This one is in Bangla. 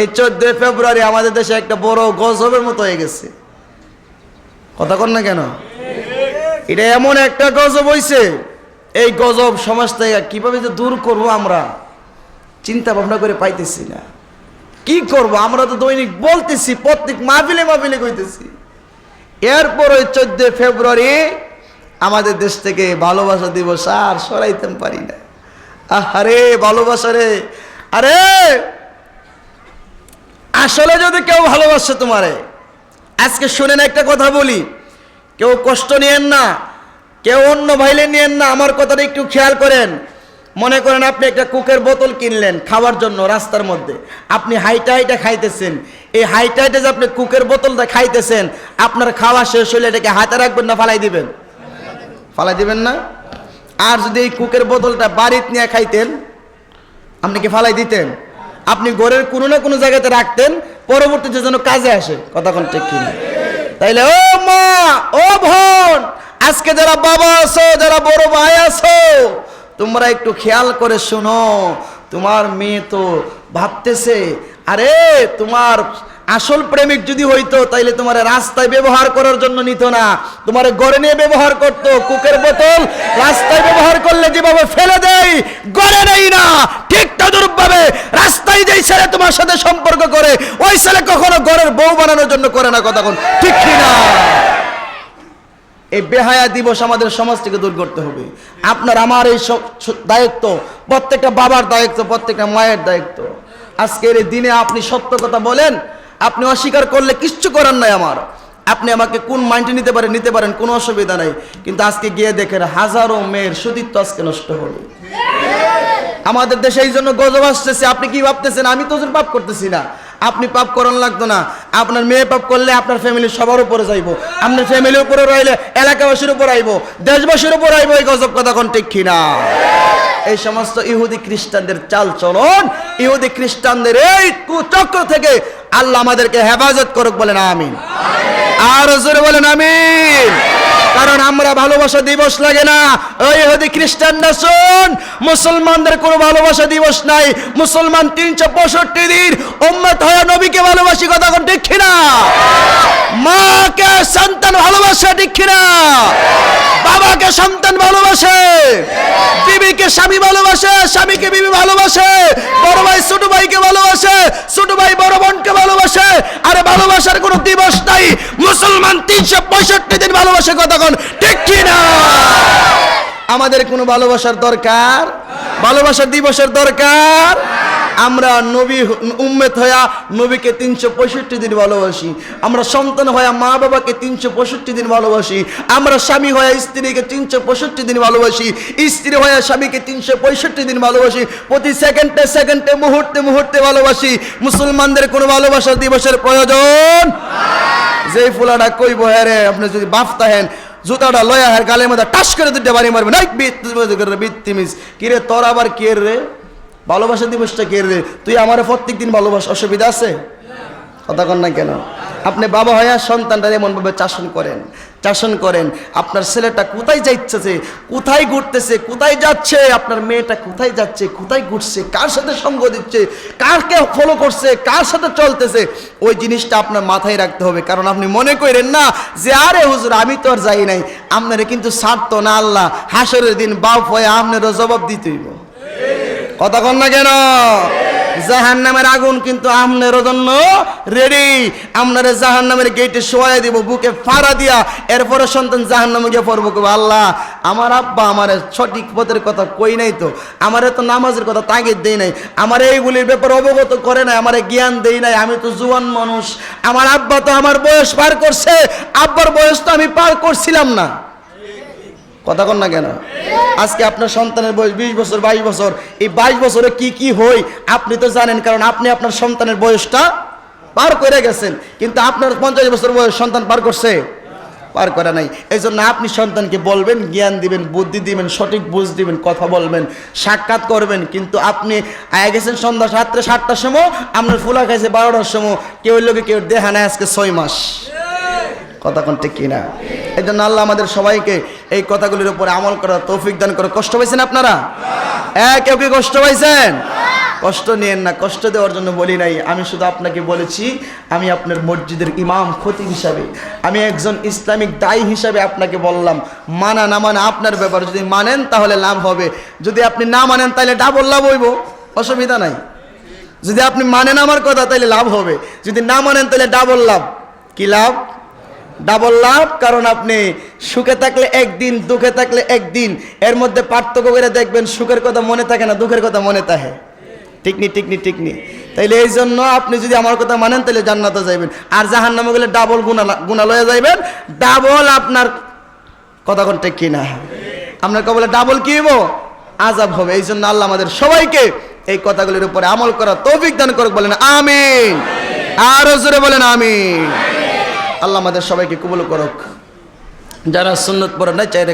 এই ফেব্রুয়ারি আমাদের দেশে একটা বড় গজবের মতো হয়ে গেছে। কথা না কেন? এটা এমন একটা গজব এই গজব সমাজ থেকে যে দূর করব আমরা চিন্তা ভাবনা করে পাইতেছি না। কি করব? আমরা তো দৈনিক বলতেছি, প্রত্যেক মাহফিলে মাহফিলে কইতেছি। এরপর ওই চোদ্দই ফেব্রুয়ারি আমাদের দেশ থেকে ভালোবাসা দিবস আর সরাইতে পারি না। আরে ভালোবাসা রে। আরে! আসলে যদি কেউ ভালোবাসে তোমারে, আজকে শুনেন একটা কথা বলি। কেউ কষ্ট নিয়েন না, কেউ অন্য ভাইলে নিয়েন না, আমার কথাটা একটু খেয়াল করেন। মনে করেন আপনি একটা কুকের বোতল কিনলেন খাওয়ার জন্য রাস্তার মধ্যে। আপনি হাইটা হাইটা খাইতেছেন। এই হাইটা হাইটা যে আপনি কুকের বোতলটা খাইতেছেন, আপনার খাওয়া শেষ হলে এটাকে হাতে রাখবেন না ফালাই দিবেন? ফালাই দিবেন না? আর যদি এই কুকের বোতলটা বাড়িতে নিয়ে খাইতেন আপনি কি ফালাই দিতেন? আপনি গোরের কোনো না কোনো জায়গাতে রাখতেন পরবর্তীতে যেন কাজে আসে কোন ঠিক কিনা? তাইলে ও মা, ও বোন, আজকে যারা বাবা আছো, যারা বড় ভাই আছো, তোমরা একটু খেয়াল করে শোনো, তোমার মেয়ে তো ভাবতেছে আরে, তোমার আসল প্রেমিক যদি হইতো, তাইলে তোমার রাস্তায় ব্যবহার করার জন্য নিত না। তোমার গড়ে নিয়ে ব্যবহার করতো, কুকের বোতল রাস্তায় ব্যবহার করলে যেভাবে ফেলে দেয়, গড়ে নেই না। ঠিক তদরূপভাবে রাস্তায় যেই ছেলে তোমার সাথে সম্পর্ক করে, ওই ছেলে কখনো ঘরের বউ বানানোর জন্য করে না কথা কোন ঠিক না? এই বেহায়া দিবস আমাদের সমাজ থেকে দূর করতে হবে। আপনার আমার এই দায়িত্ব, প্রত্যেকটা বাবার দায়িত্ব, প্রত্যেকটা মায়ের দায়িত্ব। আজকের এই দিনে আপনি সত্য কথা বলেন, আপনি অস্বীকার করলে কিচ্ছু করার নাই আমার। আপনি আমাকে কোন মাইন্ডে নিতে পারেন নিতে পারেন, কোনো অসুবিধা নাই। কিন্তু আজকে গিয়ে দেখেন হাজারো মেয়ের সতীত্ব আজকে নষ্ট হবে আমাদের দেশে এই জন্য গজব আসতেছে, আপনি কি ভাবতেছেন? আমি তো পাপ করতেছি না। আপনি পাপ করান লাগতো না। আপনার মেয়ে পাপ করলে আপনার ফ্যামিলি সবার উপরে যাইব। আপনার ফ্যামিলির উপরে রইলে এলাকাবাসীর উপর আইব। দেশবাসীর উপর আইব, এই গজব কথা কোন ঠিক কিনা? এই সমস্ত ইহুদি খ্রিস্টানদের চাল চলন। ইহুদি খ্রিস্টানদের এই কুচক্র থেকে আল্লাহ আমাদেরকে হেফাজত করুক বলেন আমিন। আর জোরে বলেন আমিন। কারণ আমরা ভালোবাসা দিবস লাগে না। ওই ইহুদি খ্রিস্টানরা শুন মুসলমানদের কোনো ভালোবাসা দিবস নাই। মুসলমান তিনশো পঁয়ষট্টি দিন উম্মত হয়ে নবীকে ভালোবাসি কথা ঠিক না সন্তান ভালোবাসে না বাবাকে সন্তান ভালোবাসে, বিবিকে স্বামী ভালোবাসে, স্বামীকে বিবি ভালোবাসে, বড় ভাই, ছোট ভাইকে ভালোবাসে, ছোট ভাই বড় বোনকে ভালোবাসে। আরে ভালোবাসার কোনো দিবস নাই। মুসলমান তিনশো পঁয়ষট্টি দিন ভালোবাসে কতক্ষণ? ঠিক কি না আমাদের কোনো ভালোবাসার দরকার? ভালোবাসার দিবসের দরকার? আমরা নবী উম্মেত হইয়া নবীকে তিনশো পঁয়ষট্টি দিন ভালোবাসি। আমরা সন্তান হইয়া মা বাবাকে তিনশো পঁয়ষট্টি দিন ভালোবাসি। আমরা স্বামী হইয়া স্ত্রীকে তিনশো পঁয়ষট্টি দিন ভালোবাসি। স্ত্রী হইয়া স্বামীকে তিনশো পঁয়ষট্টি দিন ভালোবাসি। প্রতি সেকেন্ডে সেকেন্ডে, মুহূর্তে মুহূর্তে ভালোবাসি। মুসলমানদের কোনো ভালোবাসার দিবসের প্রয়োজন? যেই ফুলাটা কইব হ্যাঁ আপনি যদি বাপ তাহেন জুতাটা লয়া হ্যাঁ গালের মধ্যে টাস করে দুটো বাড়ি মারবে নাই বিত্তিমিস কিরে, তোর আবার কে রে? ভালোবাসা দিবসটা কে রে? তুই আমার প্রত্যেক দিন ভালোবাসা, অসুবিধা আছে? কথা কন না কেন? আপনি বাবা হয়ে সন্তানটা এমনভাবে চাষন করেন চাষন করেন। আপনার ছেলেটা কোথায় যাইতেছে? কোথায় ঘুরতেছে? কোথায় যাচ্ছে? আপনার মেয়েটা কোথায় যাচ্ছে? কোথায় ঘুরছে? কার সাথে সঙ্গ দিচ্ছে? কারকে ফলো করছে? কার সাথে চলতেছে? ওই জিনিসটা আপনার মাথায় রাখতে হবে। কারণ আপনি মনে করেন না যে, আরে হুজুর, আমি তো আর যাই নাই। আপনারা কিন্তু ছাড়তো না, আল্লাহ। হাসরের দিন বাপ হয়ে আপনারও জবাব দিতে কন না কেন? জাহান নামের আগুন কিন্তু আমনের জন্য রেডি আপনার জাহান নামের গেটে শোয়া দিব, বুকে ফাড়া দিয়া, এরপরে সন্তান জাহান নামে গিয়ে পড়ব। আল্লাহ, আমার আব্বা আমার সঠিক পথের কথা কই নাই তো? আমার তো নামাজের কথা তাগিদ দেই নাই। আমার এইগুলির ব্যাপারে অবগত করে নাই, আমার জ্ঞান দেই নাই। আমি তো জুয়ান মানুষ। আমার আব্বা তো আমার বয়স পার করছে। আব্বার বয়স তো আমি পার করছিলাম না। কথা কন না কেন? আজকে আপনার সন্তানের বয়স বিশ বছর, বাইশ বছর। এই বাইশ বছরে কি কি হই আপনি তো জানেন, কারণ আপনি আপনার সন্তানের বয়সটা পার করে গেছেন। কিন্তু আপনার পঞ্চাশ বছর বয়স সন্তান পার করছে? পার করে নাই। এই জন্য আপনি সন্তানকে বলবেন, জ্ঞান দিবেন, বুদ্ধি দিবেন, সঠিক বুঝ দিবেন, কথা বলবেন, সাক্ষাৎ করবেন। কিন্তু আপনি আয়া গেছেন সন্ধ্যা সাতটা, সাতটার সময়, আপনার ফুলা খাইছে বারোটার সময়। কেউ লোকে কেউ দেহা নেয় আজকে ছয় মাস। কথা কোন কিনা? এই জন্য আল্লাহ আমাদের সবাইকে এই কথাগুলির উপরে আমল করার তৌফিক দান করে। কষ্ট পাইছেন আপনারা? হ্যাঁ কেউ কি কষ্ট পাইছেন? কষ্ট নিয়েন না, কষ্ট দেওয়ার জন্য বলি নাই। আমি শুধু আপনাকে বলেছি, আমি আপনার মসজিদের ইমাম, খতিব হিসাবে। আমি একজন ইসলামিক দায়ী হিসাবে আপনাকে বললাম, মানা না মানা আপনার ব্যাপার যদি মানেন তাহলে লাভ হবে। যদি আপনি না মানেন তাহলে ডাবল লাভ হইব, অসুবিধা নাই। যদি আপনি মানেন আমার কথা তাহলে লাভ হবে। যদি না মানেন তাহলে ডাবল লাভ। কি লাভ? ডাবল লাভ কারণ আপনি সুখে থাকলে একদিন, দুঃখে থাকলে একদিন। এর মধ্যে পার্থক্য করে দেখবেন সুখের কথা মনে থাকে না, দুঃখের কথা মনে থাকে। টিকনি টিকনি টিকনি তাইলে এই জন্য আপনি যদি আমার কথা মানেন তাহলে জান্নাতে যাইবেন। আর জাহান নামে গেলে ডাবল গুণা গুণা লয়ে যাইবেন। ডাবল আপনার কথা কোনটা কি না আপনার কবলে ডাবল কি হইব? আজাব হবে। এই জন্য আল্লাহ আমাদের সবাইকে এই কথাগুলির উপরে আমল করা তৌফিক দান করুক বলেন, আমিন। আরও জোরে বলেন, আমিন। আল্লাহ আমাদের সবাইকে কবুল করুক। যারা সুন্নত পড়ে না চাই